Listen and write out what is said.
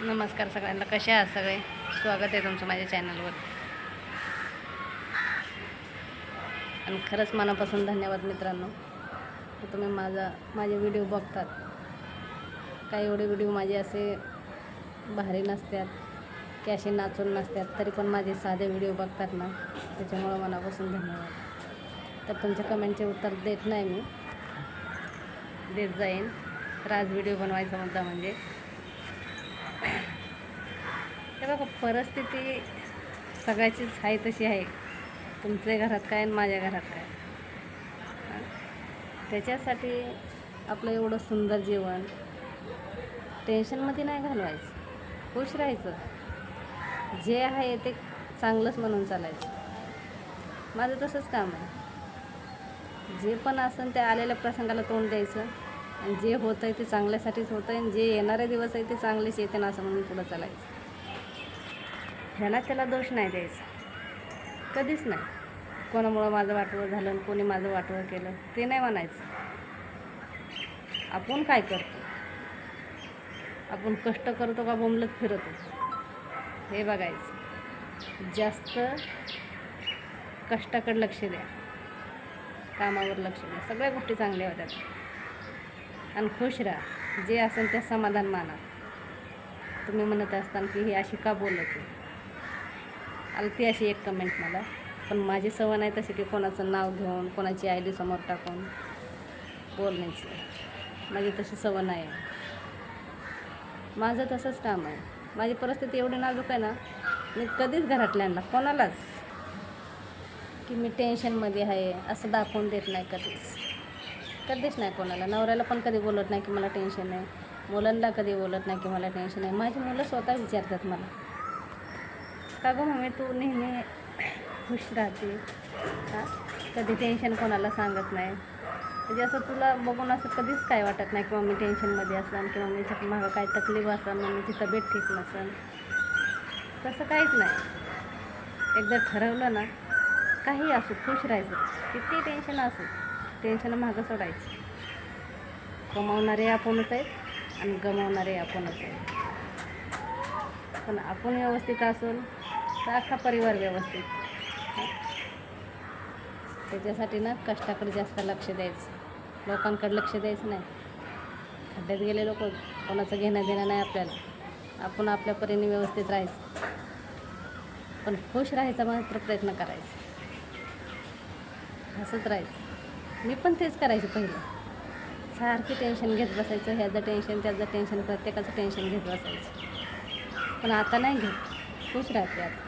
नमस्कार सगळ्यांना कसे आहात सगळे? स्वागत आहे तुमचं माझ्या चॅनलवर. आणि खरंच मनापासून धन्यवाद मित्रांनो. तुम्ही माझा माझे व्हिडिओ बघतात. काही एवढे व्हिडिओ माझे असे भारी नसतात की असे नाचून नसतात तरी पण माझे साधे व्हिडिओ बघतात ना त्याच्यामुळं मनापासून धन्यवाद. तर तुमच्या कमेंटचे उत्तर देत नाही मी. देत जाईन. तर आज व्हिडिओ बनवायचा मुद्दा म्हणजे. हे बघा परिस्थिती सगळ्याचीच आहे तशी आहे. तुमच्या घरात काय आणि माझ्या घरात काय? त्याच्यासाठी आपलं एवढं सुंदर जीवन टेन्शनमध्ये नाही घालवायचं. खुश राहायचं. जे आहे ते चांगलंच म्हणून चालायचं. माझं तसंच काम आहे. जे पण असेल त्या आलेल्या प्रसंगाला तोंड द्यायचं. आणि जे होतं आहे ते चांगल्यासाठीच होतं आहे आणि जे येणारे दिवस आहे ते चांगलेच येते ना असं म्हणून पुढं चालायचं. ह्याला त्याला दोष नाही द्यायचा. कधीच नाही. कोणामुळं माझं वाटवं झालं आणि कोणी माझं वाटवं केलं ते नाही म्हणायचं. आपण काय करतो? आपण कष्ट करतो का बोंबलत फिरतो? हे बघायचं. जास्त कष्टाकडे लक्ष द्या. कामावर लक्ष द्या. सगळ्या गोष्टी चांगल्या होत्यात आणि खुश राहा. जे असेल ते समाधान माना. तुम्ही म्हणत असताना की ही अशी का बोलत आहे? आली ती अशी एक कमेंट मला. पण माझी सवय नाही तशी की कोणाचं नाव घेऊन कोणाची आय डी समोर टाकून बोलण्याची. माझी तशी सवय नाही. आहे माझं तसंच काम आहे. माझी परिस्थिती एवढी नाजूक आहे ना मी कधीच घरातल्यांना कोणालाच. की मी टेन्शनमध्ये आहे असं दाखवून देत नाही कधीच. कधीच नाही कोणाला. नवऱ्याला पण कधी बोलत नाही की मला टेन्शन आहे. मुलांना कधी बोलत नाही की मला टेन्शन आहे. माझी मुलं स्वतः विचारतात मला. का गं मम्मी तू नेहमी खुश राहते? हां? कधी टेन्शन कोणाला सांगत नाही? म्हणजे असं तुला बघून असं कधीच काय वाटत नाही की मम्मी टेन्शनमध्ये असेल किंवा मम्मीच्या मागं काय तकलीफ असेल मम्मीची तब्येत ठीक नसेल तसं काहीच नाही. एकदा ठरवलं ना काही असो खुश राहायचं. किती टेन्शन असो. टेन्शन मागं सोडायचं. कमावणारे आपणच आहेत आणि गमावणारे आपणच आहेत. पण आपण व्यवस्थित असून तर अख्खा परिवार व्यवस्थित. त्याच्यासाठी ना कष्टाकडे जास्त लक्ष द्यायचं. लोकांकडे लक्ष द्यायचं नाही. खड्ड्यात गेले लोक कोणाचं घेणं देणं नाही आपल्याला. आपण आपल्या परीने व्यवस्थित राहायचं. पण खुश राहायचा मात्र प्रयत्न करायचा. हसत राहायचं. मी पण तेच करायचे पहिलं. सारखी टेन्शन घेत बसायचं ह्याचं टेन्शन त्याचं टेन्शन प्रत्येकाचं टेन्शन घेत बसायचं. पण आता नाही घेत. खुश राहते आता.